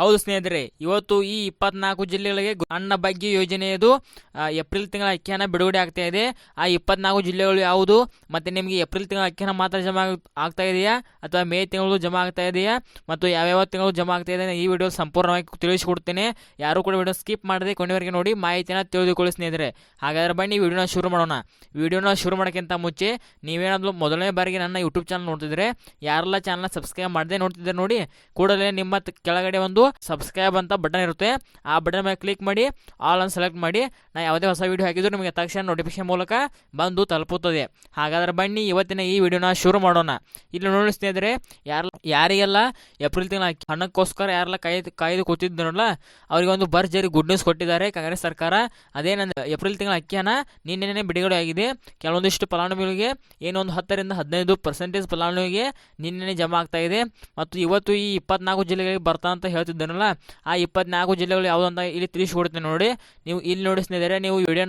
ಹೌದು ಸ್ನೇಹಿತರೆ, ಇವತ್ತು ಈ ಇಪ್ಪತ್ನಾಲ್ಕು ಜಿಲ್ಲೆಗಳಿಗೆ ಅನ್ನ ಭಾಗ್ಯ ಯೋಜನೆಯದು ಏಪ್ರಿಲ್ ತಿಂಗಳ ಅಕ್ಕಿಯನ್ನು ಬಿಡುಗಡೆ ಆಗ್ತಾ ಇದೆ. ಆ ಇಪ್ಪತ್ನಾಲ್ಕು ಜಿಲ್ಲೆಗಳು ಯಾವುದು? ಮತ್ತು ನಿಮಗೆ ಏಪ್ರಿಲ್ ತಿಂಗಳ ಅಕ್ಕಿಯನ್ನು ಮಾತ್ರ ಜಮಾ ಆಗ್ತಾ ಇದೆಯಾ? ಅಥವಾ ಮೇ ತಿಂಗಳು ಜಮಾ ಆಗ್ತಾ ಇದೆಯಾ? ಮತ್ತು ಯಾವ್ಯಾವ ತಿಂಗಳು ಜಮಾ ಆಗ್ತಾ ಇದೆ ಈ ವಿಡಿಯೋ ಸಂಪೂರ್ಣವಾಗಿ ತಿಳಿಸಿಕೊಡ್ತೇನೆ. ಯಾರು ಕೂಡ ವಿಡಿಯೋ ಸ್ಕಿಪ್ ಮಾಡದೆ ಕೊನೆವರೆಗೆ ನೋಡಿ ಮಾಹಿತಿಯನ್ನು ತಿಳಿದುಕೊಳ್ಳಿ ಸ್ನೇಹಿತರೆ. ಹಾಗಾದ್ರೆ ಬನ್ನಿ ವಿಡಿಯೋನ ಶುರು ಮಾಡೋಣ. ವಿಡಿಯೋನ ಶುರು ಮಾಡೋಕ್ಕಿಂತ ಮುಂಚೆ ನೀವೇನಾದರೂ ಮೊದಲನೇ ಬಾರಿಗೆ ನನ್ನ ಯೂಟ್ಯೂಬ್ ಚಾನಲ್ ನೋಡ್ತಿದ್ರೆ, ಯಾರೆಲ್ಲ ಚಾನಲ್ನ ಸಬ್ಸ್ಕ್ರೈಬ್ ಮಾಡದೆ ನೋಡ್ತಿದ್ರೆ ನೋಡಿ, ಕೂಡಲೇ ನಿಮ್ಮ ಕೆಳಗಡೆ ಒಂದು ಸಬ್ಸ್ಕ್ರೈಬ್ ಅಂತ ಬಟನ್ ಇರುತ್ತೆ. ಆ ಬಟನ್ ಮೇಲೆ ಕ್ಲಿಕ್ ಮಾಡಿ ಆಲ್ ಅನ್ನು ಸೆಲೆಕ್ಟ್ ಮಾಡಿ. ನಾ ಯಾವುದೇ ಹೊಸ ವಿಡಿಯೋ ಹಾಕಿದ್ರು ನಿಮಗೆ ತಕ್ಷಣ ನೋಟಿಫಿಕೇಶನ್ ಮೂಲಕ ಬಂದು ತಲುಪುತ್ತದೆ. ಹಾಗಾದ್ರೆ ಬನ್ನಿ, ಇವತ್ತಿನ ಈ ವಿಡಿಯೋನ ಶುರು ಮಾಡೋಣ. ಇಲ್ಲಿ ನೋಡಿ ಸ್ನೇಹಿತರೆ, ಯಾರ ಯಾರಿಗೆಲ್ಲ ಏಪ್ರಿಲ್ ತಿಂಗಳ ಹಣಕ್ಕೋಸ್ಕರ ಯಾರೆಲ್ಲ ಕಾಯ್ದು ಕಾಯ್ದು ಕೂತಿದ್ದರಲ್ಲ, ಅವರಿಗೆ ಒಂದು ಭರ್ಜರಿ ಗುಡ್ ನ್ಯೂಸ್ ಕೊಟ್ಟಿದ್ದಾರೆ. ಕಾಂಗ್ರೆಸ್ ಸರ್ಕಾರ ಅದೇನಂದ್ರೆ ಏಪ್ರಿಲ್ ತಿಂಗಳ ಅಕ್ಕಿಯನ್ನು ನಿನ್ನೆನೇ ಬಿಡುಗಡೆ ಆಗಿದೆ. ಕೆಲವೊಂದಿಷ್ಟು ಫಲಾನುಭವಿಗಳಿಗೆ, ಏನೊಂದು ಹತ್ತರಿಂದ ಹದಿನೈದು ಪರ್ಸೆಂಟೇಜ್ ಫಲಾನುಭವಿಗೆ ನಿನ್ನೆನೆ ಜಮಾ ಆಗ್ತಾ ಇದೆ. ಮತ್ತು ಇವತ್ತು ಈ ಇಪ್ಪತ್ನಾಲ್ಕು ಜಿಲ್ಲೆಗಳಿಗೆ ಬರ್ತಾ ಅಂತ ಹೇಳ್ತಿದ್ದಾನಲ್ಲ ಆ ಇಪ್ಪತ್ನಾಲ್ಕು ಜಿಲ್ಲೆಗಳು ಯಾವುದು ಅಂತ ಇಲ್ಲಿ ತಿಳಿಸ್ಕೊಡ್ತೀನಿ ನೋಡಿ. ನೀವು ಇಲ್ಲಿ ನೋಡಿ ನೀವು ವಿಡಿಯೋ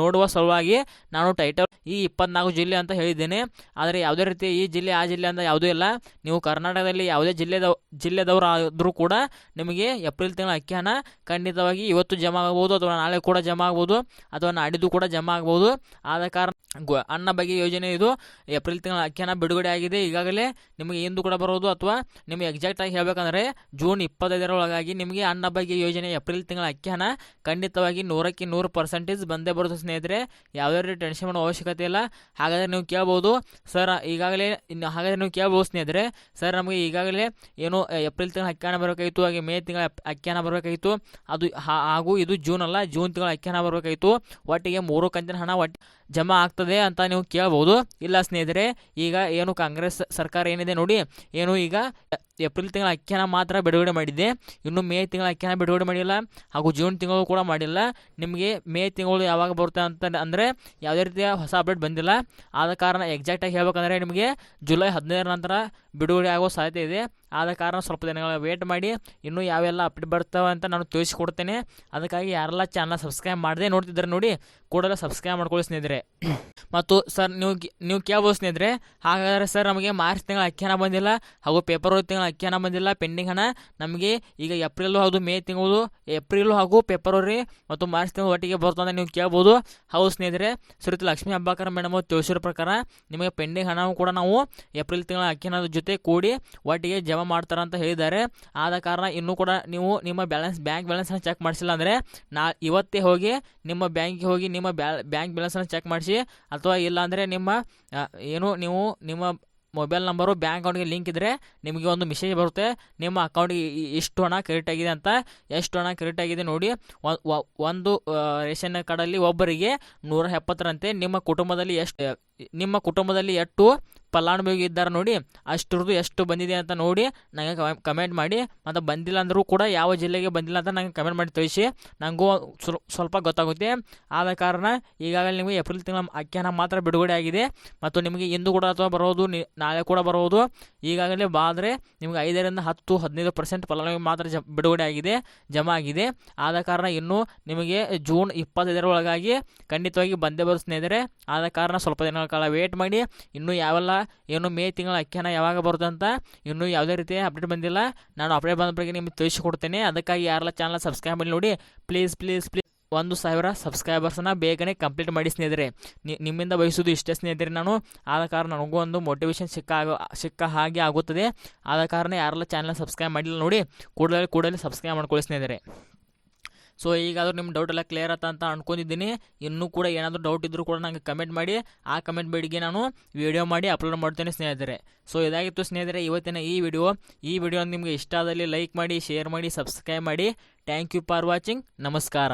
ನೋಡುವ ಸಲುವಾಗಿ ನಾನು ಟೈಟಲ್ ಈ ಇಪ್ಪತ್ನಾಲ್ಕು ಜಿಲ್ಲೆ ಅಂತ ಹೇಳಿದ್ದೇನೆ. ಆದರೆ ಯಾವುದೇ ರೀತಿ ಈ ಜಿಲ್ಲೆ, ಆ ಜಿಲ್ಲೆ ಅಂತ ಯಾವುದೂ ಇಲ್ಲ. ನೀವು ಕರ್ನಾಟಕದಲ್ಲಿ ಯಾವುದೇ ಜಿಲ್ಲೆದ ಜಿಲ್ಲೆದವರು ಆದರೂ ಕೂಡ ನಿಮಗೆ ಏಪ್ರಿಲ್ ತಿಂಗಳ ಅಕ್ಕಿ ಹಣ ಖಂಡಿತವಾಗಿ ಇವತ್ತು ಜಮಾ ಆಗ್ಬೋದು, ಅಥವಾ ನಾಳೆ ಕೂಡ ಜಮಾ ಆಗ್ಬೋದು, ಅಥವಾ ನಾಡಿದ್ದು ಕೂಡ ಜಮಾ ಆಗ್ಬೋದು. ಆದ ಕಾರಣ ಅನ್ನ ಬಗ್ಗೆ ಯೋಜನೆ ಇದು. ಏಪ್ರಿಲ್ ತಿಂಗಳ ಅಕ್ಕಿ ಹಣ ಬಿಡುಗಡೆ ಆಗಿದೆ. ಈಗಾಗಲೇ ನಿಮಗೆ ಇಂದು ಕೂಡ ಬರೋದು, ಅಥವಾ ನಿಮಗೆ ಎಕ್ಸಾಕ್ಟಾಗಿ ಹೇಳಬೇಕಂದ್ರೆ ಜೂನ್ ಇಪ್ಪತ್ತೈದರ ಒಳಗಾಗಿ ನಿಮಗೆ ಅನ್ನ ಬಗ್ಗೆ ಯೋಜನೆ ಏಪ್ರಿಲ್ ತಿಂಗಳ ಅಕ್ಕಿ ಹಣ. ಖಂಡಿತವಾಗಿ ನೂರಕ್ಕೆ ನೂರು ಪರ್ಸೆಂಟೇಜ್ ಬಂದೇ ಬರುತ್ತೆ ಸ್ನೇಹಿತರೆ. ಯಾವುದೇ ರೀತಿ ಟೆನ್ಷನ್ ಮಾಡೋ ಅವಶ್ಯಕತೆ ಇಲ್ಲ. ಹಾಗಾದರೆ ನೀವು ಕೇಳ್ಬೋದು. ಸರ್ ಈಗಾಗಲೇ ಇನ್ನು ಹಾಗಾದರೆ ನೀವು ಕೇಳ್ಬೋದು ಸ್ನೇಹಿತರೆ. ಸರ್ ನಮಗೆ ಈಗಾಗಲೇ ಏನು ಏಪ್ರಿಲ್ ತಿಂಗಳ ಅಕ್ಕಿ ಹಣ ಬರಬೇಕಾಗಿತ್ತು. ಹಾಗೆ ಮೇ ತಿಂಗಳ ಅಕ್ಕಿ ಹಣ ಬರಬೇಕಾಗಿತ್ತು. ಅದು ಹಾಗೂ ಇದು ಜೂನ್ ಅಲ್ಲ, ಜೂನ್ ತಿಂಗಳ ಅಕ್ಕಿ ಹಣ ಬರಬೇಕಾಗಿತ್ತು. ಒಟ್ಟಿಗೆ ಮೂರು ಕಂತಿನ ಹಣ ಒಟ್ಟು ಜಮಾ ಆಗ್ತದೆ ಅಂತ ನೀವು ಕೇಳ್ಬೋದು. ಇಲ್ಲ ಸ್ನೇಹಿತರೆ, ಈಗ ಏನು ಕಾಂಗ್ರೆಸ್ ಸರ್ಕಾರ ಏನಿದೆ ನೋಡಿ, ಏನು ಈಗ ಏಪ್ರಿಲ್ ತಿಂಗಳ ಅಕ್ಕಿಯನ್ನು ಮಾತ್ರ ಬಿಡುಗಡೆ ಮಾಡಿದೆ. ಇನ್ನು ಮೇ ತಿಂಗಳ ಅಕ್ಕಿಯನ್ನು ಬಿಡುಗಡೆ ಮಾಡಿಲ್ಲ. ಹಾಗೂ ಜೂನ್ ತಿಂಗಳು ಕೂಡ ಮಾಡಿಲ್ಲ. ನಿಮಗೆ ಮೇ ತಿಂಗಳು ಯಾವಾಗ ಬರುತ್ತೆ ಅಂತ ಅಂದರೆ ಯಾವುದೇ ರೀತಿಯ ಹೊಸ ಅಪ್ಡೇಟ್ ಬಂದಿಲ್ಲ. ಆದ ಕಾರಣ ಎಕ್ಸಾಕ್ಟಾಗಿ ಹೇಳ್ಬೇಕಂದ್ರೆ ನಿಮಗೆ ಜುಲೈ ಹದಿನೈದರ ನಂತರ ಬಿಡುಗಡೆ ಆಗೋ ಸಾಧ್ಯತೆ ಇದೆ. ಆದ ಕಾರಣ ಸ್ವಲ್ಪ ದಿನಗಳ ವೇಟ್ ಮಾಡಿ, ಇನ್ನೂ ಯಾವೆಲ್ಲ ಅಪ್ಡೇಟ್ ಬರ್ತವೆ ಅಂತ ನಾನು ತಿಳಿಸಿಕೊಡ್ತೇನೆ. ಅದಕ್ಕಾಗಿ ಯಾರೆಲ್ಲ ಚಾನಲ್ ಸಬ್ಸ್ಕ್ರೈಬ್ ಮಾಡದೆ ನೋಡ್ತಿದ್ದಾರೆ ನೋಡಿ, ಕೂಡಲೇ ಸಬ್ಸ್ಕ್ರೈಬ್ ಮಾಡ್ಕೊಳ್ಳಿ ಸ್ನೇಹಿತರೆ. ಮತ್ತು ಸರ್, ನೀವು ನೀವು ಕೇಳ್ಬೋದು ಸ್ನೇಹಿತರೆ, ಹಾಗಾದರೆ ಸರ್ ನಮಗೆ ಮಾರ್ಚ್ ತಿಂಗಳ ಅಕ್ಕಿ ಹಣ ಬಂದಿಲ್ಲ, ಹಾಗೂ ಫೆಬ್ರವರಿ ತಿಂಗಳ ಅಕ್ಕಿ ಹಣ ಬಂದಿಲ್ಲ ಪೆಂಡಿಂಗ್ ಹಣ. ನಮಗೆ ಈಗ ಏಪ್ರಿಲ್ ಹಾಗೂ ಮೇ ತಿಂಗಳು ಏಪ್ರಿಲು ಹಾಗೂ ಫೆಬ್ರವರಿ ಮತ್ತು ಮಾರ್ಚ್ ತಿಂಗಳು ಒಟ್ಟಿಗೆ ಬರ್ತದೆ ಅಂತ ನೀವು ಕೇಳ್ಬೋದು. ಹೌದು ಸ್ನೇಹಿತರೆ, ಶ್ರೀಯುತ ಲಕ್ಷ್ಮೀ ಹಬ್ಬಾಕರ್ ಮೇಡಮ್ ತಿಳಿಸಿರೋ ಪ್ರಕಾರ, ನಿಮಗೆ ಪೆಂಡಿಂಗ್ ಹಣವೂ ಕೂಡ ನಾವು ಏಪ್ರಿಲ್ ತಿಂಗಳ ಅಕ್ಕಿ ಹಣದ ಜೊತೆ ಕೂಡಿ ಒಟ್ಟಿಗೆ ಜಮಾ ಮಾಡ್ತಾರೆ ಅಂತ ಹೇಳಿದ್ದಾರೆ. ಆದ ಕಾರಣ ಇನ್ನೂ ಕೂಡ ನೀವು ನಿಮ್ಮ ಬ್ಯಾಲೆನ್ಸ್ ಬ್ಯಾಂಕ್ ಬ್ಯಾಲೆನ್ಸನ್ನು ಚೆಕ್ ಮಾಡಿಸಿಲ್ಲ ಅಂದರೆ ನಾ ಇವತ್ತೇ ಹೋಗಿ ನಿಮ್ಮ ಬ್ಯಾಂಕಿಗೆ ಹೋಗಿ ನಿಮ್ಮ ಬ್ಯಾಂಕ್ ಬ್ಯಾಲೆನ್ಸನ್ನು ಚೆಕ್ ಮಾಡಿಸಿ ಅಥವಾ ಇಲ್ಲಾಂದರೆ ನಿಮ್ಮ ಏನು ನೀವು ನಿಮ್ಮ ಮೊಬೈಲ್ ನಂಬರು ಬ್ಯಾಂಕ್ ಅಕೌಂಟ್ಗೆ ಲಿಂಕ್ ಇದ್ದರೆ ನಿಮಗೆ ಒಂದು ಮೆಸೇಜ್ ಬರುತ್ತೆ. ನಿಮ್ಮ ಅಕೌಂಟಿಗೆ ಇಷ್ಟು ಹಣ ಕ್ರೆಡಿಟ್ ಆಗಿದೆ ಅಂತ, ಎಷ್ಟು ಹಣ ಕ್ರೆಡಿಟ್ ಆಗಿದೆ ನೋಡಿ ಒಂದು ರೇಷನ್ ಕಾರ್ಡಲ್ಲಿ ಒಬ್ಬರಿಗೆ ನೂರ ಎಪ್ಪತ್ತರಂತೆ ನಿಮ್ಮ ಕುಟುಂಬದಲ್ಲಿ ಎಷ್ಟು ನಿಮ್ಮ ಕುಟುಂಬದಲ್ಲಿ ಎಷ್ಟು ಫಲಾನುಭವಿ ಇದ್ದಾರೆ ನೋಡಿ, ಅಷ್ಟರದ್ದು ಎಷ್ಟು ಬಂದಿದೆ ಅಂತ ನೋಡಿ ನನಗೆ ಕಮೆಂಟ್ ಮಾಡಿ. ಮತ್ತು ಬಂದಿಲ್ಲ ಅಂದರೂ ಕೂಡ ಯಾವ ಜಿಲ್ಲೆಗೆ ಬಂದಿಲ್ಲ ಅಂತ ನನಗೆ ಕಮೆಂಟ್ ಮಾಡಿ ತಿಳಿಸಿ. ನನಗೂ ಸ್ವಲ್- ಸ್ವಲ್ಪ ಗೊತ್ತಾಗುತ್ತೆ. ಆದ ಕಾರಣ ಈಗಾಗಲೇ ನಿಮಗೆ ಏಪ್ರಿಲ್ ತಿಂಗಳ ಅಖ್ಯಾನ ಮಾತ್ರ ಬಿಡುಗಡೆ ಆಗಿದೆ. ಮತ್ತು ನಿಮಗೆ ಇಂದು ಕೂಡ ಅಥವಾ ಬರೋದು ನಾಳೆ ಕೂಡ ಬರೋದು. ಈಗಾಗಲೇ ಬಾದರೆ ನಿಮಗೆ ಐದರಿಂದ ಹತ್ತು, ಹದಿನೈದು ಪರ್ಸೆಂಟ್ ಫಲಾನುಭವಿ ಮಾತ್ರ ಜ, ಬಿಡುಗಡೆ ಆಗಿದೆ, ಜಮಾ ಆಗಿದೆ. ಆದ ಕಾರಣ ಇನ್ನೂ ನಿಮಗೆ ಜೂನ್ ಇಪ್ಪತ್ತೈದರ ಒಳಗಾಗಿ ಖಂಡಿತವಾಗಿ ಬಂದೇ ಬರೋ ಸ್ನೇಹಿತರೆ ಆದ ಕಾರಣ ಸ್ವಲ್ಪ ದಿನಗಳ ಕಾಲ ವೇಟ್ ಮಾಡಿ, ಇನ್ನೂ ಯಾವೆಲ್ಲ, ಏನು ಮೇ ತಿಂಗಳ ಅಖ್ಯಾನ ಯಾವಾಗ ಬರುತ್ತೆ ಅಂತ ಇನ್ನೂ ಯಾವುದೇ ರೀತಿ ಅಪ್ಡೇಟ್ ಬಂದಿಲ್ಲ. ನಾನು ಅಪ್ಡೇಟ್ ಬಂದ ಬಗ್ಗೆ ನಿಮಗೆ ತಿಳಿಸಿಕೊಡ್ತೇನೆ. ಅದಕ್ಕಾಗಿ ಯಾರೆಲ್ಲ ಚಾನಲ್ ಸಬ್ಸ್ಕ್ರೈಬ್ ಮಾಡಿ ನೋಡಿ ಪ್ಲೀಸ್ ಪ್ಲೀಸ್ ಪ್ಲೀಸ್ ಒಂದು ಸಾವಿರ ಸಬ್ಸ್ಕ್ರೈಬರ್ಸನ್ನ ಬೇಗನೆ ಕಂಪ್ಲೀಟ್ ಮಾಡಿ ಸ್ನೇಹಿತರೆ. ನಿಮ್ಮಿಂದ ಬಯಸೋದು ಇಷ್ಟೇ ಸ್ನೇಹಿತರೆ ನಾನು. ಆದ ಕಾರಣ ನನಗೂ ಒಂದು ಮೋಟಿವೇಶನ್ ಸಿಕ್ಕ ಸಿಕ್ಕ ಹಾಗೆ ಆಗುತ್ತದೆ. ಆದ ಕಾರಣ ಯಾರೆಲ್ಲ ಚಾನಲ್ ಸಬ್ಸ್ಕ್ರೈಬ್ ಮಾಡಿಲ್ಲ ನೋಡಿ, ಕೂಡಲೇ ಕೂಡಲೇ ಸಬ್ಸ್ಕ್ರೈಬ್ ಮಾಡ್ಕೊಳ್ಳಿ ಸ್ನೇಹಿತರೆ. ಸೊ ಈಗಾದರೂ ನಿಮ್ಮ ಡೌಟ್ ಎಲ್ಲ ಕ್ಲಿಯರ್ ಆತ ಅಂತ ಅನ್ಕೊಂಡಿದ್ದೀನಿ. ಇನ್ನೂ ಕೂಡ ಏನಾದರೂ ಡೌಟ್ ಇದ್ದರೂ ಕೂಡ ನನಗೆ ಕಮೆಂಟ್ ಮಾಡಿ. ಆ ಕಮೆಂಟ್ ಬೇಡಿಗೆ ನಾನು ವಿಡಿಯೋ ಮಾಡಿ ಅಪ್ಲೋಡ್ ಮಾಡ್ತೇನೆ ಸ್ನೇಹಿತರೆ. ಸೊ ಇದಾಗಿತ್ತು ಸ್ನೇಹಿತರೆ, ಇವತ್ತಿನ ಈ ವಿಡಿಯೋ ಈ ವಿಡಿಯೋ ನಿಮಗೆ ಇಷ್ಟ ಆದಲ್ಲಿ ಲೈಕ್ ಮಾಡಿ ಶೇರ್ ಮಾಡಿ ಸಬ್ಸ್ಕ್ರೈಬ್ ಮಾಡಿ. ಥ್ಯಾಂಕ್ ಯು ಫಾರ್ ವಾಚಿಂಗ್ ನಮಸ್ಕಾರ.